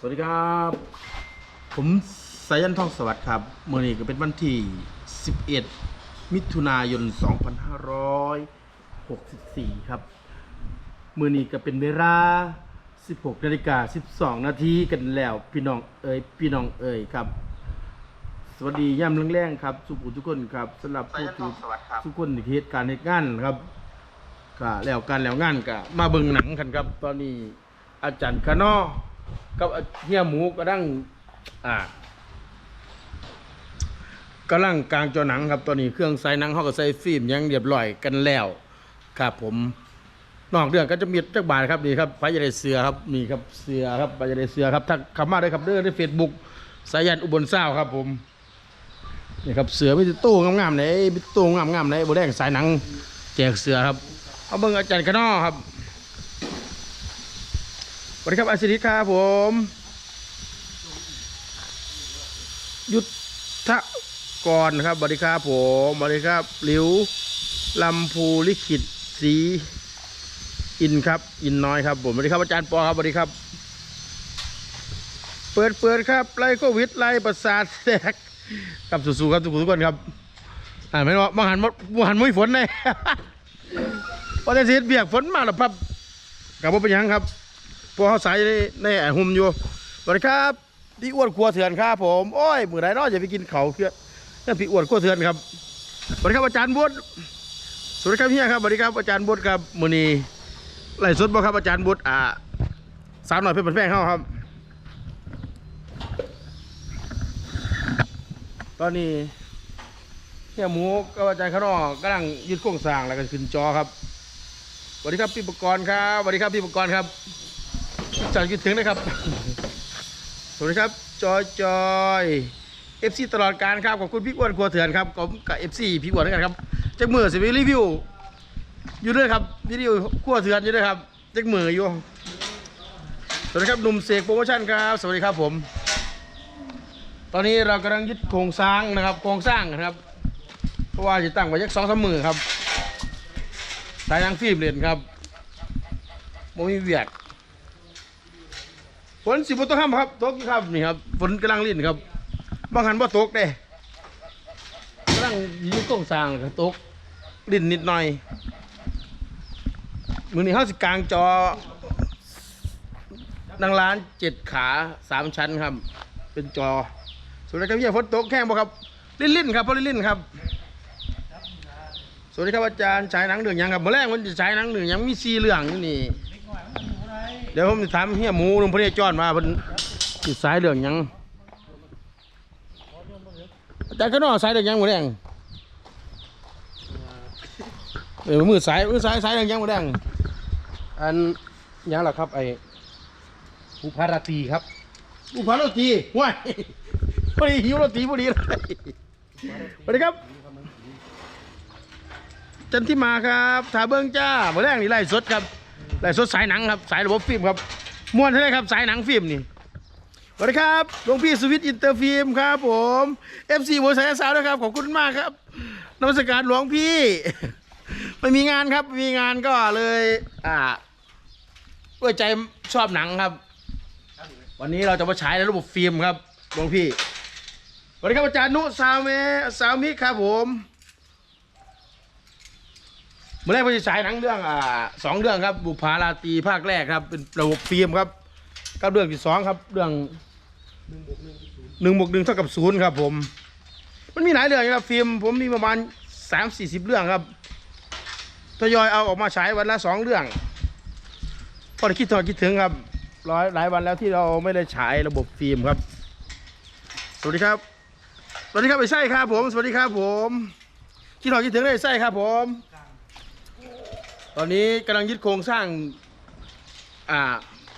สวัสดีครับ ผมสายันทองสวัสดิ์ครับเมื่อนี้ก็เป็นวันที่ 11 มิถุนายน 2564 ครับเมื่อนี้ก็เป็นเวลา 16นาฬิกา12 นาทีกันแล้วพี่น้องเอ๋ยพี่น้องเอ๋ยครับ สวัสดีย่ำแรงๆครับ สุขุทุกคนครับสำหรับผู้ทุกทุกคนที่เหตุการณ์เหตุงานครับก็แล้วการแล้วงานก็มาเบิ่งหนังกันครับ ตอนนี้อาจารย์คานอ กับเฮียหมูก็ดังอ่ากำลังกลางจอหนังครับตอนนี้เครื่องใส่หนังเขาก็ใส่ฟิล์มยังเรียบร้อยกันแล้ว ครับผมนอกเรื่องก็จะมีจักบาทครับนี่ครับพระยาไดเสือครับนี่ครับเสือครับพระยาไดเสือครับถ้าข้ามาได้ครับเด้อในเฟซบุ๊กสายันอุบลเศร้าครับผมนี่ครับเสือมีแต่ตู้งามๆไหนมีตู้งามๆไหนโบแดงสายหนัง แจกเสือครับเอาเบิ่งอาจารย์กระนอครับ วัสดีครับอาศิริครับผมยุทธกรครับสวัสดีครับผมสวัสดีครับหลิวลำพูลิขิตศรีอินครับ อินน้อยครับผมสวัสดีครับอาจารย์ปอครับสวัสดีครับ เปิดเปิดครับไล่โควิดไล่ประสาทแตกครับสู้ๆครับทุกคนทุกคนครับอ่าไม่ว่าบางหันบางหันไม่ฝนเลยพอได้เสียเบียกฝนมาแล้วพับกับว่าเป็นยังครับ พวกเขาใส่ในในไอ้หุ่มอยู่สวัสดีครับพี่อ้วนครัวเถื่อนครับผมโอ้ยมือไหนเนาะจะไปกินเขาเพื่อนั่นพี่อ้วนครัวเถื่อนครับสวัสดีครับอาจารย์บุตรสวัสดีครับเฮียครับสวัสดีครับอาจารย์บุตรครับมือนี้ไล่สดบ่ครับอาจารย์บุตรอ่าสาวหน่อยเพื่อนแป้งเข้าครับ ตอนนี้เฮียหมูกับอาจารย์ข้างนอกกำลังยึดโครงสร้างแล้วก็ขึ้นจอครับสวัสดีครับพี่ประกรณ์ครับสวัสดีครับพี่ประกรณ์ครับ จัดคิดถึงนะครับ สวัสดีครับ จอยจอยเอฟซีตลอดการครับขอบคุณพี่อ้วนครัวเถื่อนครับผมกับเอฟซีพี่อ้วนด้วยกันครับจักมือสิวิรีวิว อยู่ด้วยครับวิดีโอครัวเถื่อนอยู่ด้วยครับจักมืออยู่สวัสดีครับหนุ่มเสกโปรโมชั่นครับ สวัสดีครับผม ตอนนี้เรากำลังยึดโครงสร้างนะครับโครงสร้างนะครับ เพราะว่าจะตั้งไว้ยักสองสามมือครับสายยางฟิล์มเลนครับโมมีเวียด ฝนสิบตกห้ามครับตกอยู่ครับนี่ครับฝนกำลังลิ่นครับบางหันบ่ตกเด้กำลังยึดโครงสร้างครับตกลิ่นนิดหน่อยมือนี้เขาสิกลางจอดังร้านเจ็ดขาสามชั้นครับ เป็นจอสวัสดีครับพี่ฝนตกแข้งบ่ครับลิ่นลิ่นๆครับเพราะลิ่นลิ่นๆครับสวัสดีครับอาจารย์ฉายหนังเรื่องหยังครับเมื่อแรกมันจะฉายหนังเรื่องหยังมีซีเรื่องอยู่นี่ เดี๋ยวผมจะถามเฮียหมูลุงพระเนจรมาเป็นสิสายเรื่องหยังอาจารย์ก็นอสายเรื่องหยังหมดแดงเออมือสายมือสายสายเรื่องหยังหมดแดงอันยังล่ะครับไอ้ภูพาราตรีครับอุปาโรตีว้ายพอดีหิวโรตีพอดีเลยสวัสดีครับ จันทิมาครับถาเบิ้งจ้าเมื่อแรกนี่ไล่สดครับ ไล่สดสายหนังครับสายระบบฟิล์มครับม้วนใช่ไหมครับสายหนังฟิล์มนี่สวัสดีครับหลวงพี่สวิตอินเตอร์ฟิล์มครับผมเอฟซีบัวสายสาวด้วยครับขอบคุณมากครับนมัสการหลวงพี่ไม่มีงานครับมีงานก็เลย อ่าด้วยใจชอบหนังครับ วันนี้เราจะมาฉายในระบบฟิล์มครับหลวงพี่สวัสดีครับอาจารย์นุสาวเมสาวมิกครับผม มื่อแรกผมจะฉายหนังเรื่องอ่าสองเรื่องครับ บุพาราตรีภาคแรกครับ เป็นระบบฟิล์มครับกับเรื่องที่สองครับ เรื่องหนึ่งบวกหนึ่งเท่ากับศูนย์ครับ ผม มันมีหลายเรื่องนะครับฟิล์มผมมีประมาณสามสี่สิบเรื่องครับทยอยเอาออกมาฉายวันละสองเรื่องพอได้คิดถึงคิดถึงครับร้อยหลายวันแล้วที่เราไม่ได้ฉายระบบฟิล์มครับ สวัสดีครับ สวัสดีครับไอ้ไส้ครับผม สวัสดีครับผมคิดถึงคิดถึงไอ้ไส้ครับผม ตอนนี้กำลังยึดโครงสร้าง อ่า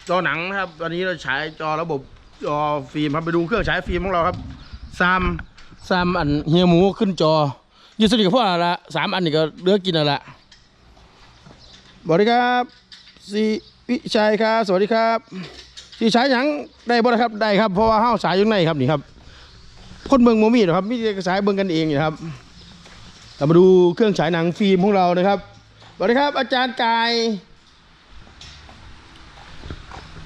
จอหนังนะครับ ตอนนี้เราฉายจอระบบจอฟิล์มครับไปดูเครื่องฉายฟิล์มของเราครับซามซามอันเฮียหมูขึ้นจอยืดสนิทกับพ่อละสามอันนี่ก็เลือกกินแล้วละสวัสดีครับสีวิชัยครับ สวัสดีครับสีฉายหยังได้บ่ครับได้ครับเพราะว่าห้าวฉายอยู่ในครับนี่ครับคนเมืองโมมีหรอครับมีแต่ฉายเบิ่งกันเองนี่ครับเรามาดูเครื่องฉายหนังฟิล์มของเรานะครับ วัสดีครับอาจารย์กาย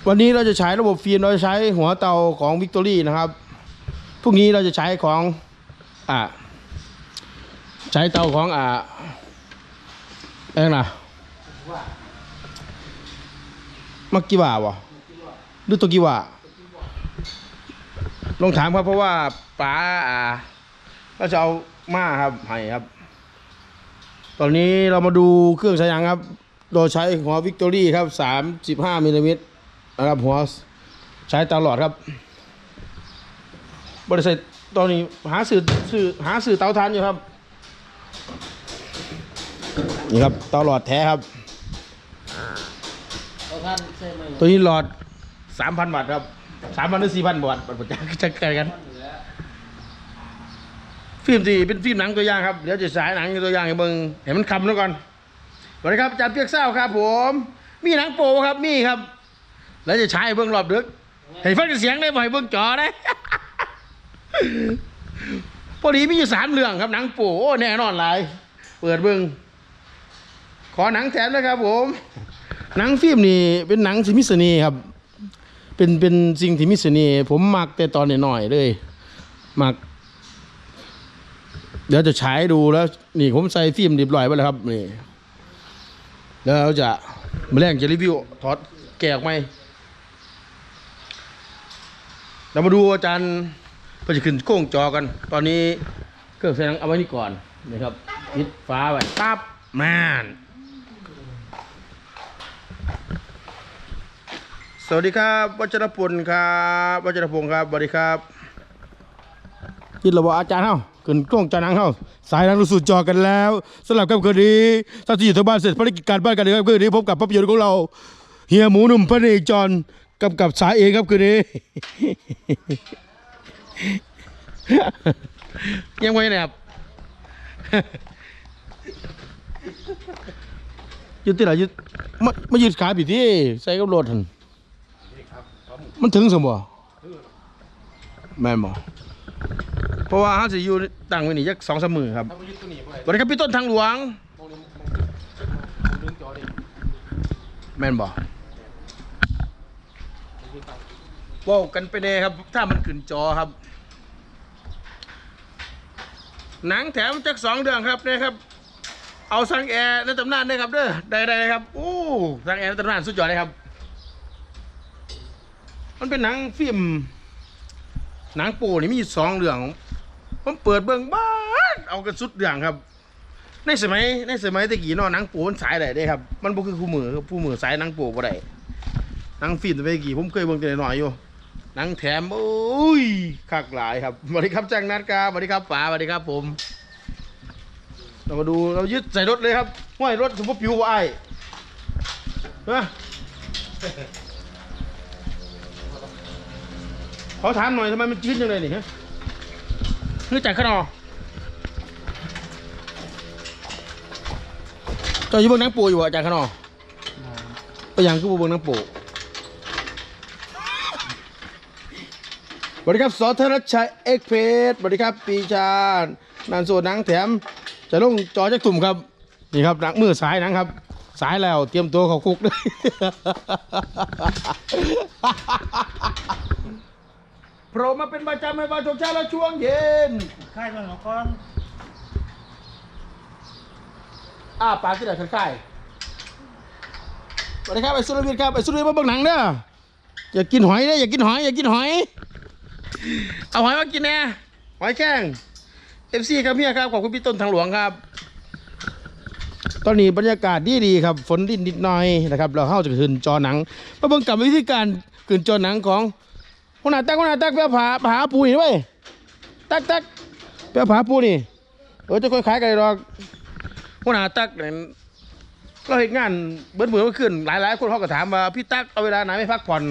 วันนี้เราจะใช้ระบบฟิล์มเราจะใช้หัวเตาของวิกตอรี่นะครับพรุ่งนี้เราจะใช้ของอ่าใช้เตาของอ่าเองนะมักกิว่าวะหรือโตกิว่าลองถามครับเพราะว่าป๋าอ่าเราจะเอามาครับให้ครับ ตอนนี้เรามาดูเครื่องใช้ยางครับ โดยใช้หัววิกตอรี่ครับ 35มิลลิเมตรนะครับหัวใช้ตลอดครับ บริษัทตอนนี้หาสื่อสื่อหาสื่อเตาถ่านอยู่ครับ นี่ครับเตาหลอดแท้ครับเอาท่านใช่ไหมตัวนี้หลอด 3,000บาทครับ 3,000หรือ4,000บาทบัตรประจักษ์จะเกิดกัน ฟิล์มสีเป็นฟิล์มหนังตัวอย่างครับเดี๋ยวจะฉายหนังตัวอย่างให้เบิ่งเห็นมันคำแล้วก่อนสวัสดีครับอาจารย์เปียกเศร้าครับ ผม มีหนังโปครับมีครับ แล้วจะให้เบิ่งรอบดึกให้ฟังเสียงได้บ่ให้เบิ่งจอได้พอดีมีอยู่สามเรื่องครับหนังโปโอ้แน่นอนหลายเปิดเบิ่งขอหนังแถมนะครับ ผม หนังฟิล์มนี่เป็นหนังที่มิสนีครับ เป็นเป็นสิ่งที่มิสนีผมมักแต่ตอนน้อยๆเลยมัก เดี๋ยวจะฉายดูแล้ว นี่ผมใส่ฟิล์มเรียบร้อยไปแล้วครับนี่แล้วเราจะมาแรงจะรีวิวถอดแกะออกไหมเรามาดูอาจารย์เพื่อจะขึ้นโค้งจอกัน ตอนนี้เครื่องแสดงเอาไว้นี่ก่อนนะครับปิดฟ้าไว้ปั๊บแมนสวัสดีครับวัชรพลครับวัชรพงศ์ครับสวัสดีครับยินระบอาจารย์เฮา ขึ้นกล้องจานังเฮาสายนังรู้สู่จอกันแล้วสำหรับค่ำคืนนี้ถ้าที่อยู่ทางบ้านเสร็จภารกิจการบ้านกันเลยครับคืนนี้พบกับภาพยนตร์ของเราเฮียหมูหนุ่มพระเอกจรกำกับสายเองครับคืนนี้ ยังไงเนี่ยครับยึดที่ไหนยึดมามายึดขาผิดที่ใส่กับรถหันมันถึงสมบ่แม่นบ่ เพราะว่าเขาจะอยู่ตั้งไว้นี่ยักสองสามมือครับถ้าไปยึดตัวนี้เมื่อไหร่สวัสดีครับพี่ต้นทางหลวง มองนี้มองดึงจอดิแม่นบอกว่ากันไปเลยครับ ถ้ามันขึ้นจอครับ หนังแถมจากสองเดือนครับเนี่ยครับ เอาสังแอร์ในตำนานด้วยครับเด้อได้ได้เลยครับโอ้สังแอร์ในตำนานสุดยอดเลยครับ มันเป็นหนังฟิล์ม หนังโปูนี่มีสองเรื่องผมเปิดเบิ่งบ้านเอากันสุดเรื่องครับ ในสมัยในสมัยตะกี้เนาะหนังโปูมันสายได้เด้ครับ มันบ่คือคู่มือครับคู่มือสายหนังโปูบ่ได้หนังฟิล์มสมัยตะกี้ผมเคยเบิ่งแต่น้อยอยู่หนังแถมโอ้ยคักหลายครับสวัสดีครับแจ้งนัดครับสวัสดีครับป๋าสวัสดีครับผม เรามาดูเรายึดใส่รถเลยครับห้วยรถสมมติปิวว่าไอ้มา ขอถามหน่อยทำไมมันชื้นจังเลยนี่ฮะคือจากขนอเจ้าอยู่เบิ่งนังปูอยู่อะจากขนอไปยังคือบ่เบิ่งนังปูสวัสดีครับสอธนชัยเอ็กเพสสวัสดีครับปีชา นันโซหนังแถม จะลงจอจักตุ่มครับ นี่ครับหนังมือสายหนังครับ สายแล้วเตรียมตัวเขาคุกด้วย โผล่มาเป็นประจำในวันทุกเช้าและช่วงเย็นค่ายมันก่อนอ้าปากที่ไหนคันค่ายสวัสดีครับไอ้สุรวิทย์ครับไอ้สุรวิทย์มาเบิ่งหนังเด้ออย่ากินหอยเด้ออย่ากินหอยอย่ากินหอย เอาหอยมากินแน่หอยแข้งเอฟซีครับเฮียครับขอบคุณพี่ต้นทางหลวงครับ ตอนนี้บรรยากาศดีดีๆครับฝนดินนิดหน่อยนะครับเราเข้าจะขึ้นจอหนังมาเบิ่งกับวิธีการขึ้นจอหนังของ คนหน้าตักคนหน้าตักเพื่อผาผาปูนี่ไว้ยตักตักเพื่อผาปูนี่เออจะค่อยขายกันหรอกคนหน้าตักเนี่ยเราเห็นงานเบิ้ลเบิ้ลขึ้นหลายหลายคนเขาก็ถามว่าพี่ตักเอาเวลาไหนไม่พักผ่อน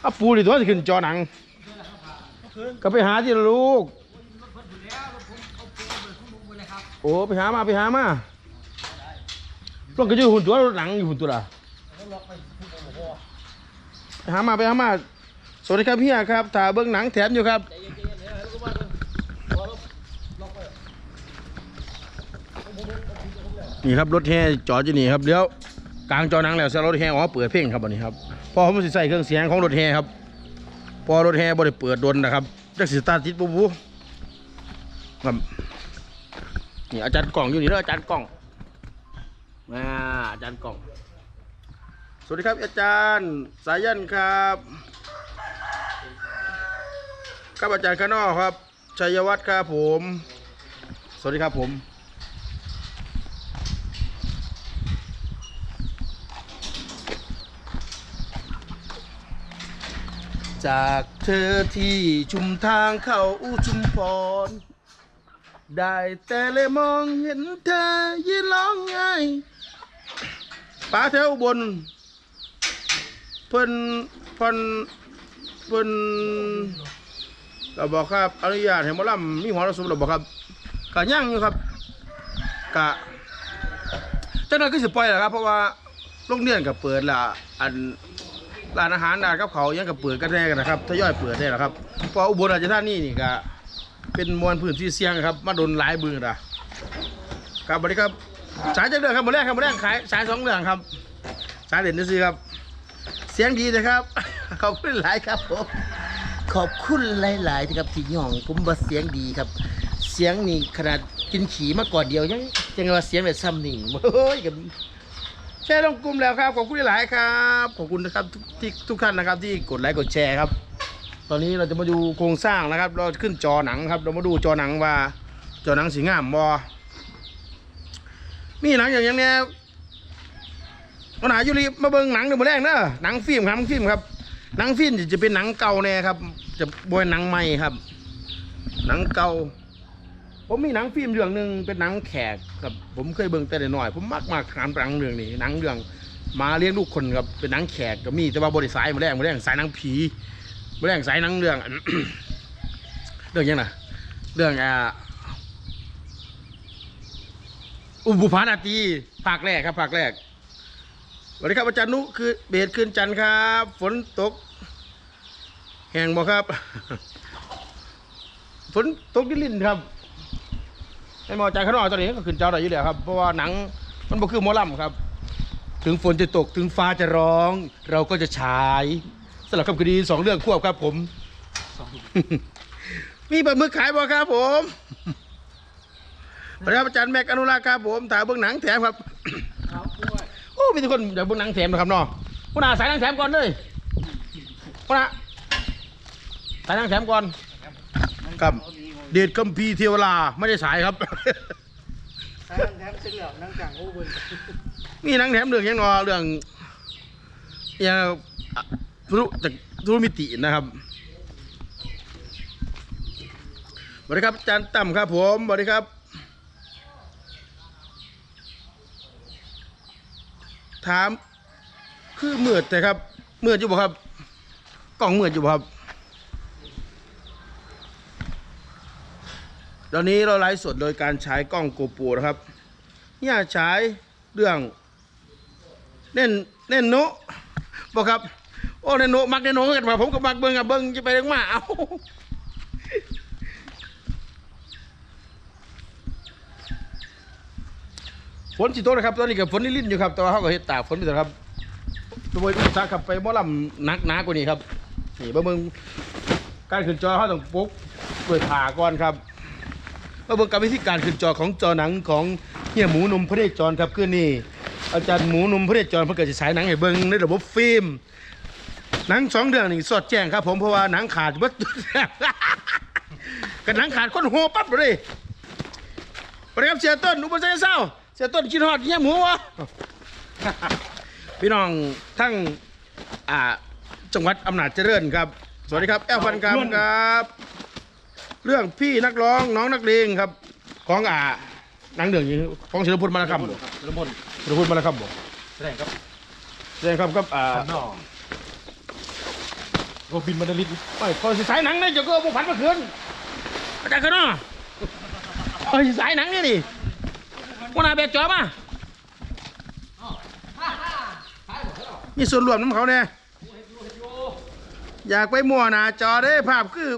เอาปูนี่ตัวจะขึ้นจอหนัง ก็ไปหาที่ลูกโอ้ไปหามาไปหามาลงก็อยู่หุ่นตัวหนังอยู่หุ่นตัวละ หามาไปหามา สวัสดีครับเฮียครับถ่าเบิ้องหนังแถมอยู่ครับนี่ครับรถแห่จอดอยู่นี่ครับเดี๋ยวกลางจอหนังแล้วเสียรถแห่อ๋อเปิดเพลงครับวันนี้ครับเพอผมสิใส่เครื่องเสียงของรถแห่ครับ พอรถแห่บ่ได้เปิดดนนะครับจักสิตาติดปุ๊บปุ๊บครับนี่อาจารย์กล่องอยู่นี่เด้ออาจารย์กล่องมาอาจารย์กล่อง สวัสดีครับอาจารย์สายันครับครับอาจารย์ข้างนอกครับ ชัยวัฒน์ครับผม สวัสดีครับผมจากเธอที่ชุมทางเข้าอุชุมพร ได้แต่เลยมองเห็นเธอยืนร้องไห้ป้าแถวอุบน พิ่นเพิ่นเพิ่นก็บอกครับอนุญาตให้หมอลำมีหอระสมหรือบอกครับกะย่างอยู่ครับกะเจ้าหน้าที่สิปล่อยแหละครับ เพราะว่าโรงเรียนก็เปิดละอันร้านอาหารร้านกับเขายังก็เปิดกันแน่กันนะครับทยอยเปิดได้แหละครับเพราะอุบลราชธานีนี่ก็เป็นมวลพื้นที่เสี่ยงครับมาโดนหลายบือะครับสวัสดีครับสายจากเรื่องครับหมดแรกครับหมดแรกขายสายสองเรื่องครับสายเด่นนี่สิครับ เสียงดีนะครับ ขอบคุณหลายครับผมขอบคุณหลายๆที่ครับที่ย่องผมว่าเสียงดีครับ เสียงนี่ขนาดกินขี่มาก่อนเดียวยังยังว่าเสียงแบบซ้ำหนิ่งโอ้ยกับแชร์ลงกลุ่มแล้วครับขอบคุณหลายครับขอบคุณนะครับทุกที่ทุกท่านนะครับ ที่กดไลค์กดแชร์ครับ ตอนนี้เราจะมาดูโครงสร้างนะครับ เราขึ้นจอหนังครับ เรามาดูจอหนังว่า จอหนังสีงามบอมีหนังอย่างอย่างเนี้ยันหายุรีมาเบิ่งหนังเดี๋ยวมาแรกเนอะหนังฟิล์มครับฟิล์มครับหนังฟิล์มจะเป็นหนังเก่าแน่ครับ จะบวยหนังใหม่ครับ หนังเก่า ผมมีหนังฟิล์มเรื่องหนึ่งเป็นหนังแขกครับ ผมเคยเบิ่งแต่หน้อย ผมมักมากหนังหนังเรื่องนี้หนังเรื่องมาเลี้ยงลูกคนครับเป็นหนังแขกก็มีแต่ว่าบริสายมาแรงมาแรงสายหนังผีมาแรงสายหนังเรื่อง เรื่องยังไงเรื่องอ่าอุบุพานาตีภาคแรกครับภาคแรก สวัสดีครับอาจารย์นุคือเบสขึ้นจันทร์ครับ ฝนตก แห้งบ่ครับ ฝนตกดินลินครับให้หมอใจข้างนอกตอนนี้ก็ขึ้นเจ้าได้อยู่แล้วครับ เพราะว่าหนังมันบ่คือหมอลำครับ ถึงฝนจะตกถึงฟ้าจะร้อง เราก็จะฉายสำหรับคำคดีสองเรื่องควบครับผม มีปลาหมึกขายบ่ครับผมสวัสดีครับอาจารย์แม็กอนุรักษ์ครับผมถ่ายเบื้องหนังแถมครับ มีทุกคนอยากเบื้องหนังแถมนะครับเนาะคุณอาสายหนังแถมก่อนเลยคุณอาสายหนังแถมก่อนครับเดชคัมพีร์เทวราไม่ได้สายครับแถมแถมเสร็จแล้วนั่งจังโอ้เบิ่งมีหนังแถมเรื่องหยังเนอเรื่องอย่างอะธุรจากธุรมิตินะครับสวัสดีครับอาจารย์ตั้มครับผมสวัสดีครับ ถาม คือมืดแต่ครับมืดอยู่บ่ครับ กล้องมืดอยู่บ่ครับ ตอนนี้เราไลฟ์สดโดยการใช้กล้องโกโปรนะครับ เนี่ยใช้เรื่องเน่นเน่นโนบอกครับ โอ้เน่นโนะมักเน่นโนะกันมาผมก็มักเบิ้งอะเบิ้งจะไปเรื่องมาเอา ฝนสิโตกนะครับตอนนี้กับฝนลิ่นอยู่ครับแต่ว่าเขาก็เฮ็ดตากฝนไปเถอะครับตัวบริษัทขับไปหมอลำหนักหนากว่านี้ครับนี่เบิ่งเบิ่งการขึ้นจอเขาต้องปุ๊กด้วยผ่าก่อนครับมาเบิ่งกับวิธีการขึ้นจอของจอหนังของเฮียหมูนมพระเดชจรครับคือนี่อาจารย์หมูนมพระเดชจรเพิ่นเกิดจะฉายหนังให้เบิ่งในระบบฟิล์มหนังสองเรื่องนี่สอดแจ้งครับ ผมเพราะว่าหนังขาดเบิดกันหนังขาดคนโหปั๊บเลยสวัสดีครับเสียต้นอุปสรรคเศร้า เสียต้นกินฮอดเยี่ยมหมูวะ พี่น้องทั้งอ่าจังหวัดอำนาจเจริญครับ สวัสดีครับ แอลฟันกรรมครับ เรื่องพี่นักร้องน้องนักเลงครับ ของอ่าหนังเรื่องนี้ของศิลปพลมาลคำบ่ครับละมุนศิลปพลมาลคำบ่แสดงครับใช่ครับครับอ่าขันนอกโรบินมาดาลิดไอ้คอยสิสายหนังเนี่ยจะก็บุพันมาคืนอาจารย์กันเนาะคอยสิสายหนังเนี่ ยนี่วันาเบกจอมามีส่วนรวมน้ำเขาเนี่ยอยากไปมัวหนาจอได้ภาพคือ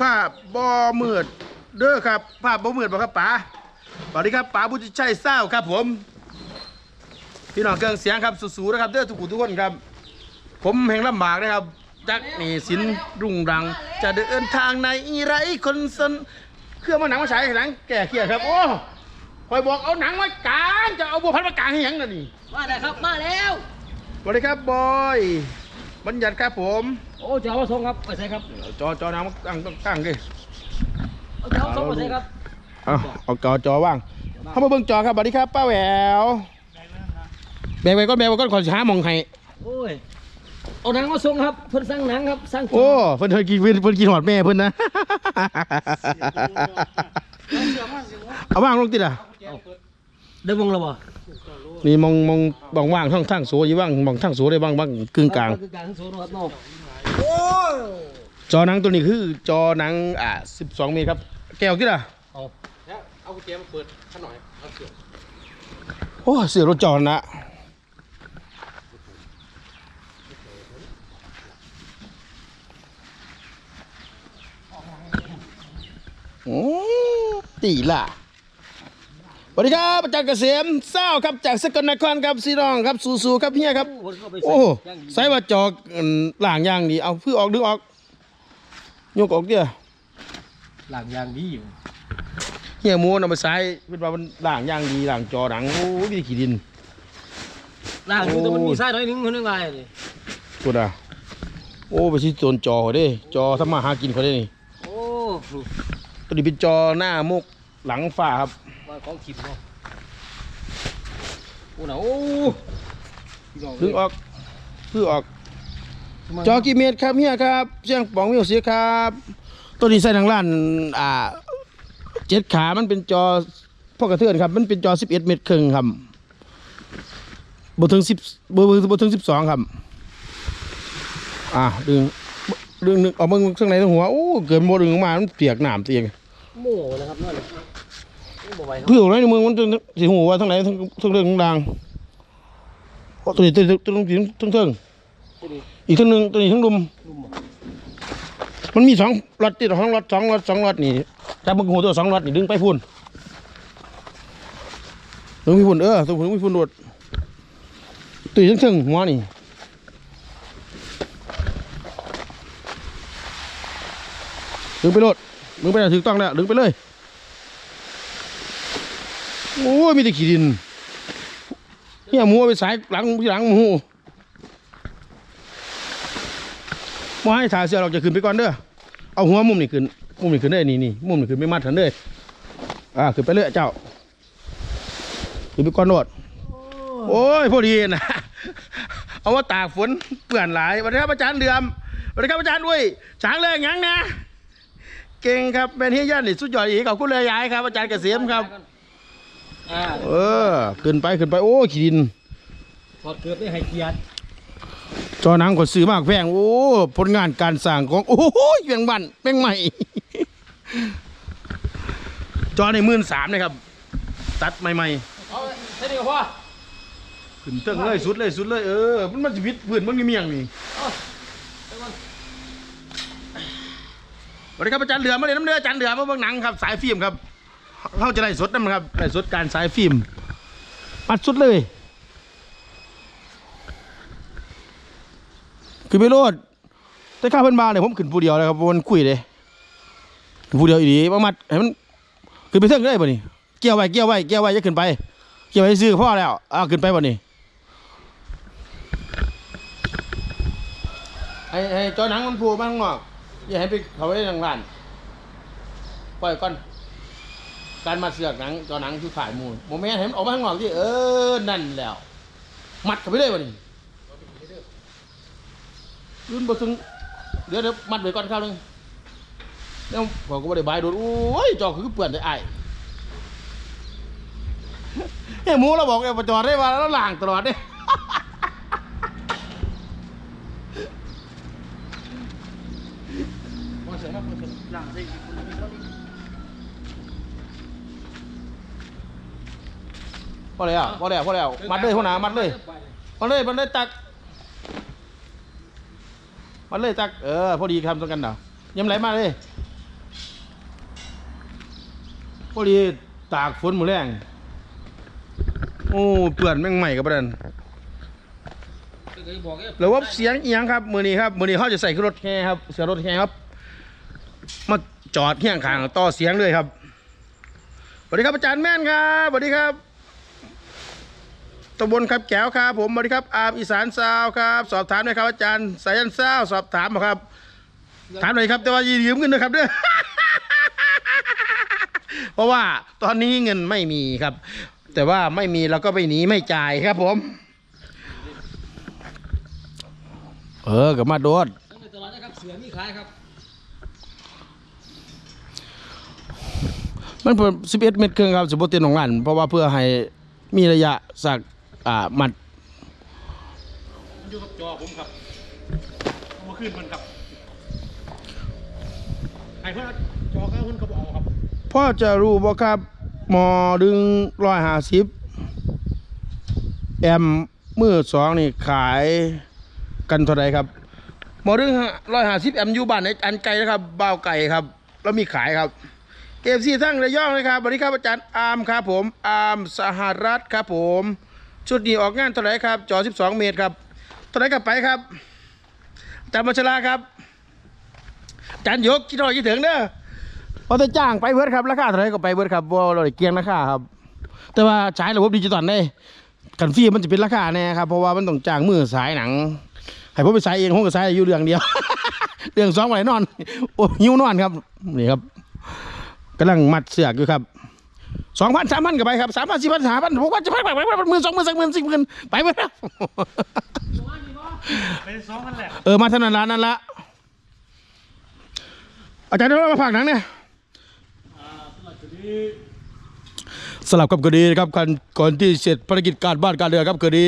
ภาพบ่มืดเด้อครับ ภาพบ่มืดบ่ครับป๋าสวัสดีครับป๋าบุญชัยเศร้าครับผม พี่น้องเครื่องเสียงครับสู้ๆนะครับเด้อทุกทุกคนครับ ผมแห่งลำบากนะครับจักนี่สินรุ่งรัง จะเดินทางในไรคนสนเครื่องมาหนังมาฉายหนังแก่เขียครับโอ้ คอยบอกเอาหนังมากางจะเอาบัวพันมากางให้หยังน่ะนี่มาได้ครับ มาแล้ว สวัสดีครับบอยบัญญัติครับผมโอ้เจ้ามาส่งครับไปใส่ครับจอจอหนังมาตั้งตั้งตั้งดิเอาเจ้าส่งไปใส่ครับเอาเอาจอจอว่างเข้ามาเบิ่งจอครับสวัสดีครับป้าแหววแบกไปก้อนแบกไปก้อนขอหาหมองให้โอ้ยเอาหนังมาส่งครับเพิ่นสั่งหนังครับสั่งโอ้เพิ่นเคยกินเพิ่นเพิ่นกินหอดแม่เพิ่นนะเอาว่างลงติดอะ ได้วงแล้วบ่นี่มองมองบางว่างทั้งทั้งโสอยู่ว่างบางทั้งโสได้บ้างบ้างกึ่งกลางคือกลางโซนครับน้องจอหนังตัวนี้คือจอหนังอ่า12เมตรครับ แก้วติดอะเอากุญแจมาเปิดข้างหน่อยเอาเสียบโอ้เสือรถจอดนะอืมตีล่ะ สวัสดีครับอาจารย์เกษมเศร้าครับจากสกลนครครับซีน้องครับสู้ๆครับเฮียครับ โอ้เข้าไปโอ้ย่างดีใส่ว่าจอกอันล่างอย่างดีเอาเพื่อออกดึงออกยกออกเดียวหลังยางดีอยู่เฮียหมูนเอาไปใส่เป็นว่ามันล่างอย่างดีล่างจอหนังโอ้ยมีขี้ดินหลังอยู่แต่มันมีไส้น้อยหนึงคนนึงไงนี่กูด่าโอ้ไปชี้โจนจอเขาเด้จอทำมาหากินเขาได้นี่โอ้ตัวนี้เป็นจอหน้ามุกหลังฝ้าครับ มาของขิมเนาะโอ้น่ะโอ้พี่น้องถึงออกเพื่อออก จอกี่เมตรครับเฮียครับเสียงปองมิวสิกครับตัวนี้ใส่ทางล้านอ่าเจ็ดขามันเป็นจอพ่อกระเทือนครับ มันเป็นจอสิบเอ็ดเมตรครึ่งครับบถึงสิบบบบถึงสิบสองครับ อ่าดึงดึงดึงเอาเบิ่งข้างในตรงหัวโอ้เกินโมดึงออกมามันเปียกหนามเตียงโม่นะครับนั่นน่ะโอ้ บ่ไหวครับเพื่ออะไรในเมืองมันจะสีหัวทั้งไหนทั้งทั้งเรื่องทั้งดังโอ้ตัวนี้ตัวนี้ตัวนี้ทั้งเทิงตัวนี้อีกทั้งหนึ่งตัวนี้ทั้งลุมลุ่มบ่มันมีสองรถติดสองรถสองรถสองรถนี่จับมึงหัวตัวสองรถนี่ดึงไปพุ่นดึงไปพุ่นเออตัวพุ่นไปพุ่นโดดตีทั้งเชิงหัวนี่ดึงไปโลดดึงไปแล้วถูกต้องแล้วดึงไปเลย โอ้ยมีแต่ขี้ดินเฮียมูเอาไปสายหลังที่หลังมูมาให้ถ่ายเสือเราจะขึ้นไปก่อนเด้อเอาหัวมุมนี่ขึ้นมุมนี่ขึ้นได้นี่นี่มุมนี่ขึ้นไม่มัดทันเลยอ่าขึ้นไปเลยเจ้าขึ้นไปก่อนโนดโอ้ยพอดีนะเอาว่าตากฝนเปื่อนหลายวัสดีครับอาจารย์เดือมวัสดีครับอาจารย์ด้วยช้างเลยยังนะ เก่งครับเป็นเฮียยันนี่สุดยอดอีกขอบคุณเลยยายครับอาจารย์เกษมครับ อ่าเออขึ้นไปขึ้นไปโอ้ขี้ดินถอดเกือบได้ให้เกียรติจอหนังก็ซื้อมากแพงโอ้ผลงานการสร้างของโอ้โหเพียงบันเพียงใหม่ จอในมื่นสามนะครับ ตัดใหม่เอาใช่ดีกว่าพ่อๆขึ้นเติ้งเลยสุดเลยสุดเลยเออมันมันจะพิษพื้นมันเมียงๆนี่สวัสดีครับอาจารย์เหลือมาเลยน้ำเดืออาจารย์เหลือมาเบิ่งหนังครับสายฟิล์มครับ เขาจะไล่สดนั่นครับไล่สดการสายฟิล์มปัดสุดเลย คือไปโลดแต่ข้าเพิ่นมาเนี่ยผมขึ้นผู้เดียวเลยครับมันคุยเลยผู้เดียวอีดีประมาทให้มันขึ้นไปเทิงได้ป่ะนี่เกี่ยวไว้เกี่ยวไว้เกี่ยวไว้จะขึ้นไป เกี่ยวไว้ซื้อพ่อแล้วอ้าวขึ้นไปป่ะนี่ให้ให้จอหนังมันพูมาข้างหนอกอย่าให้ไปเขาไว้ในร้านปล่อยก่อน การมัดเสือกหนังจอหนังคือขายมูลโมเมนต์เห็นออกมาข้างนอกที่เออนั่นแล้ว มัดเข้าไปเลยป่ะนี่ยืนบนถึงเดี๋ยวเดี๋ยวมัดไว้ก่อนข้าวหนึงแล้วผมก็ไม่ได้บายโดนโอ้ยจอคือเปื่อนได้ไอ้เฮ้ยหมูเราบอกเอวจอดได้ว่าแล้วล่างตลอดเนี่ย อแล้วพอแล้วพอแล้วมัดเลยหัวหน้ามัดเลยมัดเลยมัดเลยตักมัดเลยตักเออพอดีทำตรงกันเนาะยำไหลมาเลยพอดีตากฝนหมูแรงโอ้เปื่อนแม่งใหม่กับประเด็นแล้วว่าเสียงเอียงครับมือนี้ครับมือนี้เขาจะใส่ขึ้นรถแห่ครับเสียรถแห่ครับ มาจอดเที่ยงขางต่อเสียงเลยครับสวัสดีครับอาจารย์แม่นครับสวัสดีครับ ตำบลครับแก้วครับผมสวัสดีครับอาร์มอีสานซาวครับ สอบถามหน่อยครับอาจารย์สายันซาวสอบถามมาครับ ถามหน่อยครับแต่ว่าอย่ายืมเงินนะครับเด้อเพราะว่าตอนนี้เงินไม่มีครับ แต่ว่าไม่มีเราก็ไปหนีไม่จ่ายครับผม เออกับมาโดดตั้งแต่ตลอดนะครับเสือมีขายครับมันเป็นสิบเอ็ดเมตรครึ่งครับสิบเต็นของงานเพราะว่าเพื่อให้มีระยะสัก อ่ามัดอยู่กับจอผมครับเอามาขึ้นมันครับไอ้เพื่อนจอเขาเพิ่นเขาบอกเอาครับ พ่อจะรู้บ่ครับหมอดึงร้อยห้าสิบแอมมือสองนี่ขายกันเท่าไหรครับ หมอดึงร้อยห้าสิบแอมอยู่บ้านในอันไก่นะครับบ่าวไก่ครับ แล้วมีขายครับเอฟซีทั้งระยองนะครับสวัสดีครับอาจารย์อาร์มครับผมอาร์มสหรัฐครับผม ชุดนี้ออกงานเท่าไหรครับจอ12 เมตรครับเท่าไหรกลับไปครับอาจารย์มัชลาครับอาจารย์ยกคิดหน่อยคิดถึงเด้อพอจะจ้างไปเบิร์ดครับราคาเท่าไหรก็ไปเบิร์ดครับว่าเราได้เกียงราคาครับ แต่ว่าใช้ระบบดิจิตอลได้กันฟรีมันจะเป็นราคาแน่ครับเพราะว่ามันต้องจ้างมือสายหนังให้ผมไปสายเองผมก็สายอยู่เรื่องเดียว เรื่องสองไหวนอนโอ้หิวนอนครับนี่ครับกำลังมัดเสือกอยู่ครับ สองพันสามพันก็ไปครับสามพันสี่พันห้าพันหกพันเจ็ดพันแปดพันเก้าพันหมื่นสองหมื่นสามหมื่นสี่หมื่นไปหมดแล้วเป็นสองกันแหละเออมาเท่านั้นละนั่นละอาจารย์เดี๋ยวเรามาฝากหนังเนี่ยสลับกับคดีนะครับก่อนก่อนที่เสร็จภารกิจการบ้านการเรือครับคดี